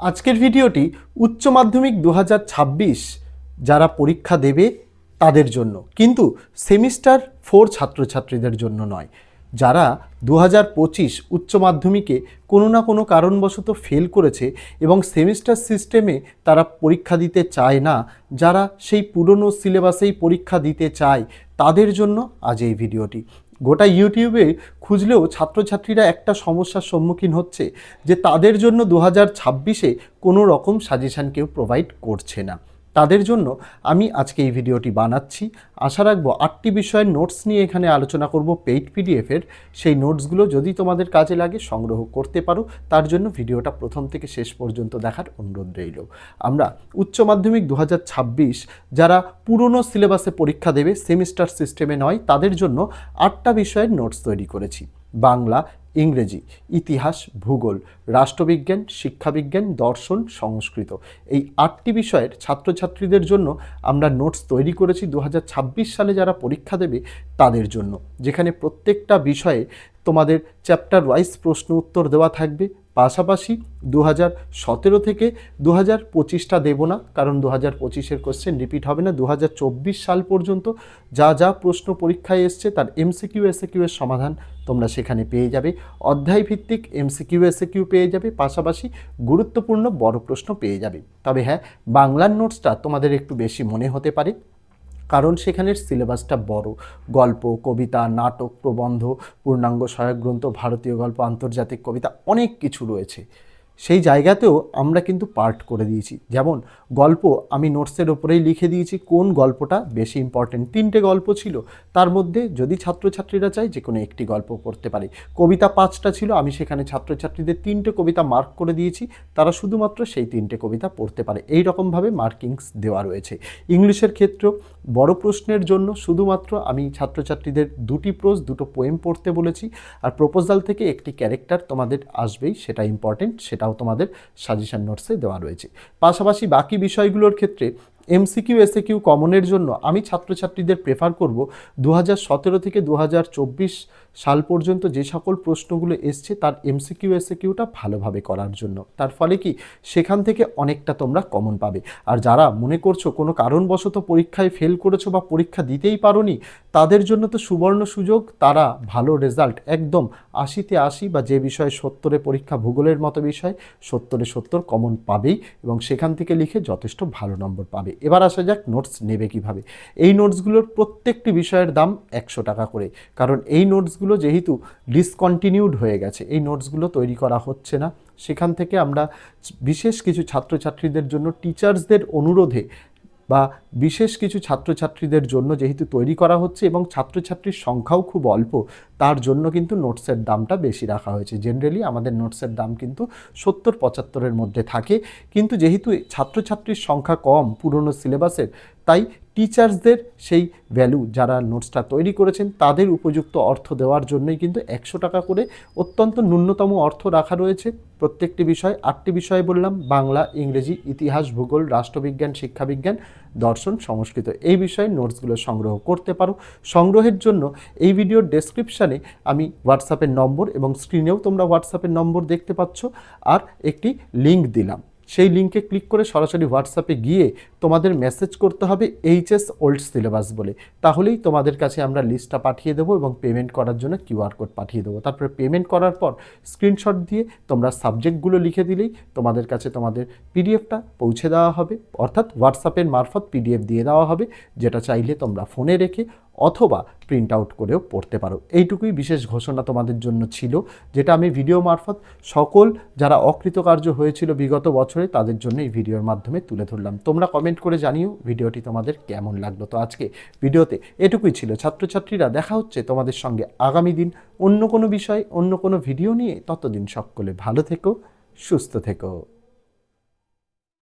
আজকের ভিডিওটি উচ্চ মাধ্যমিক দু হাজার ছাব্বিশ যারা পরীক্ষা দেবে তাদের জন্য, কিন্তু সেমিস্টার ফোর ছাত্রছাত্রীদের জন্য নয়। যারা দু হাজার পঁচিশ উচ্চ মাধ্যমিকে কোনো না কোনো কারণবশত ফেল করেছে এবং সেমিস্টার সিস্টেমে তারা পরীক্ষা দিতে চায় না, যারা সেই পুরনো সিলেবাসেই পরীক্ষা দিতে চায়, তাদের জন্য আজ এই ভিডিওটি। গোটা ইউটিউবে খুঁজলেও ছাত্রছাত্রীরা একটা সমস্যার সম্মুখীন হচ্ছে যে তাদের জন্য দু হাজার ছাব্বিশে কোনো রকম সাজেশান কেউ প্রোভাইড করছে না। তাদের জন্য আমি আজকে এই ভিডিওটি বানাচ্ছি। আশা রাখব আটটি বিষয়ের নোটস নিয়ে এখানে আলোচনা করব। পেইড পিডিএফের সেই নোটসগুলো যদি তোমাদের কাজে লাগে সংগ্রহ করতে পারো, তার জন্য ভিডিওটা প্রথম থেকে শেষ পর্যন্ত দেখার অনুরোধ রইল। আমরা উচ্চ মাধ্যমিক দু হাজার ছাব্বিশ যারা পুরনো সিলেবাসে পরীক্ষা দেবে, সেমিস্টার সিস্টেমে নয়, তাদের জন্য আটটা বিষয়ের নোটস তৈরি করেছি। বাংলা ইংরেজি, ইতিহাস, ভূগোল, রাষ্ট্রবিজ্ঞান, শিক্ষাবিজ্ঞান, দর্শন, সংস্কৃত। এই আটটি বিষয়ের ছাত্রছাত্রীদের জন্য আমরা নোটস তৈরি করেছি দু হাজার ছাব্বিশ সালে যারা পরীক্ষা দেবে তাদের জন্য। যেখানে প্রত্যেকটা বিষয়ে তোমাদের চ্যাপ্টার ওয়াইজ প্রশ্ন উত্তর দেওয়া থাকবে পাশাপাশি দু হাজার সতেরো থেকে দু হাজার পঁচিশটা দেবো না, কারণ দু হাজার পঁচিশের কোশ্চেন রিপিট হবে না। দু হাজার চব্বিশ সাল পর্যন্ত যা যা প্রশ্ন পরীক্ষায় এসছে, তার এমসিকিউ এসএকিউ এর সমাধান তোমরা সেখানে পেয়ে যাবে। অধ্যায় ভিত্তিক এমসিকিউ এসএকিউ পেয়ে যাবে, পাশাপাশি গুরুত্বপূর্ণ বড় প্রশ্ন পেয়ে যাবে। তবে হ্যাঁ বাংলার নোটসটা তোমাদের একটু বেশি মনে হতে পারে। কারণ সেখানের সিলেবাসটা বড়। গল্প, কবিতা, নাটক, প্রবন্ধ, পূর্ণাঙ্গ, সহায়ক গ্রন্থ, ভারতীয় গল্প, আন্তর্জাতিক কবিতা অনেক কিছু রয়েছে। সেই জায়গাতেও আমরা কিন্তু পার্ট করে দিয়েছি। যেমন গল্প আমি নোটসের ওপরেই লিখে দিয়েছি, কোন গল্পটা বেশি ইম্পর্টেন্ট তিনটে গল্প ছিল, তার মধ্যে যদি ছাত্রছাত্রীরা চায় যে কোনো একটি গল্প পড়তে পারে। কবিতা পাঁচটা ছিল, আমি সেখানে ছাত্রছাত্রীদের তিনটে কবিতা মার্ক করে দিয়েছি, তারা শুধুমাত্র সেই তিনটে কবিতা পড়তে পারে। এই রকমভাবে মার্কিংস দেওয়া রয়েছে। ইংলিশের ক্ষেত্রেও বড় প্রশ্নের জন্য শুধুমাত্র আমি ছাত্রছাত্রীদের দুটি প্রোজ দুটো পোয়েম পড়তে বলেছি, আর প্রপোজাল থেকে একটি ক্যারেক্টার তোমাদের আসবেই, সেটা ইম্পর্টেন্ট সেটাও তোমাদের সাজেশান নোটসে দেওয়া রয়েছে। পাশাপাশি বাকি বিষয়গুলোর ক্ষেত্রে এমসিকিউ এসএকিউ কমনের জন্য আমি ছাত্রছাত্রীদের প্রেফার করব দু সতেরো থেকে দু হাজার চব্বিশ সাল পর্যন্ত যে সকল প্রশ্নগুলো এসছে তার এমসিকিউ এসএকিউটা ভালোভাবে করার জন্য। তার ফলে কি? সেখান থেকে অনেকটা তোমরা কমন পাবে। আর যারা মনে করছ কোনো কারণবশত পরীক্ষায় ফেল করেছ বা পরীক্ষা দিতেই পারোনি, তাদের জন্য তো সুবর্ণ সুযোগ। তারা ভালো রেজাল্ট একদম আশিতে আশি বা যে বিষয়ে সত্তরে পরীক্ষা ভূগোলের মতো বিষয়, সত্তরে সত্তর কমন পাবেই এবং সেখান থেকে লিখে যথেষ্ট ভালো নম্বর পাবে। এবার আসা যাক নোটস নেবে কীভাবে। এই নোটসগুলোর প্রত্যেকটি বিষয়ের দাম একশো টাকা করে। কারণ এই নোটসগুলো যেহেতু ডিসকন্টিনিউড হয়ে গেছে, এই নোটসগুলো তৈরি করা হচ্ছে না। সেখান থেকে আমরা বিশেষ কিছু ছাত্রছাত্রীদের জন্য টিচার্সদের অনুরোধে বা বিশেষ কিছু ছাত্রছাত্রীদের জন্য যেহেতু তৈরি করা হচ্ছে এবং ছাত্রছাত্রীর সংখ্যাও খুব অল্প, তার জন্য কিন্তু নোটসের দামটা বেশি রাখা হয়েছে। জেনারেলি আমাদের নোটসের দাম কিন্তু সত্তর, পঁচাত্তরের মধ্যে থাকে। কিন্তু যেহেতু ছাত্রছাত্রীর সংখ্যা কম পুরনো সিলেবাসের তাই টিচার্সদের সেই ভ্যালু যারা নোটসটা তৈরি করেছেন, তাদের উপযুক্ত অর্থ দেওয়ার জন্যই কিন্তু একশো টাকা করে অত্যন্ত ন্যূনতম অর্থ রাখা রয়েছে। প্রত্যেকটি বিষয়, আটটি বিষয় বললাম, বাংলা, ইংরেজি, ইতিহাস, ভূগোল, রাষ্ট্রবিজ্ঞান, শিক্ষাবিজ্ঞান, দর্শন, সংস্কৃত। এই বিষয়ে নোটসগুলো সংগ্রহ করতে পারো। সংগ্রহের জন্য এই ভিডিওর ডেসক্রিপশানে আমি হোয়াটসঅ্যাপের নম্বর এবং স্ক্রিনেও তোমরা হোয়াটসঅ্যাপের নম্বর দেখতে পাচ্ছ। আর একটি লিঙ্ক দিলাম। সেই লিঙ্কে ক্লিক করে সরাসরি হোয়াটসঅ্যাপে গিয়ে তোমাদের মেসেজ করতে হবে এইচএস ওল্ড সিলেবাস বলে। তাহলেই তোমাদের কাছে আমরা লিস্টটা পাঠিয়ে দেবো এবং পেমেন্ট করার জন্য কিউআর কোড পাঠিয়ে দেবো। তারপরে পেমেন্ট করার পর স্ক্রিনশট দিয়ে তোমরা সাবজেক্টগুলো লিখে দিলেই তোমাদের কাছে তোমাদের পিডিএফটা পৌঁছে দেওয়া হবে। অর্থাৎ হোয়াটসঅ্যাপের মারফত পিডিএফ দিয়ে দেওয়া হবে, যেটা চাইলে তোমরা ফোনে রেখে অথবা প্রিন্ট আউট করেও পড়তে পারো। এইটুকুই বিশেষ ঘোষণা তোমাদের জন্য ছিল, যেটা আমি ভিডিও মারফত সকল যারা অকৃতকার্য হয়েছিল বিগত বছরে, তাদের জন্য এই ভিডিওর মাধ্যমে তুলে ধরলাম। তোমরা কমেন্ট করে জানিও ভিডিওটি তোমাদের কেমন লাগল। তো আজকে ভিডিওতে এটুকুই ছিল। ছাত্রছাত্রীরা, দেখা হচ্ছে তোমাদের সঙ্গে আগামী দিন অন্য কোনো বিষয়, অন্য কোনো ভিডিও নিয়ে। ততদিন সকলে ভালো থেকো, সুস্থ থেকো।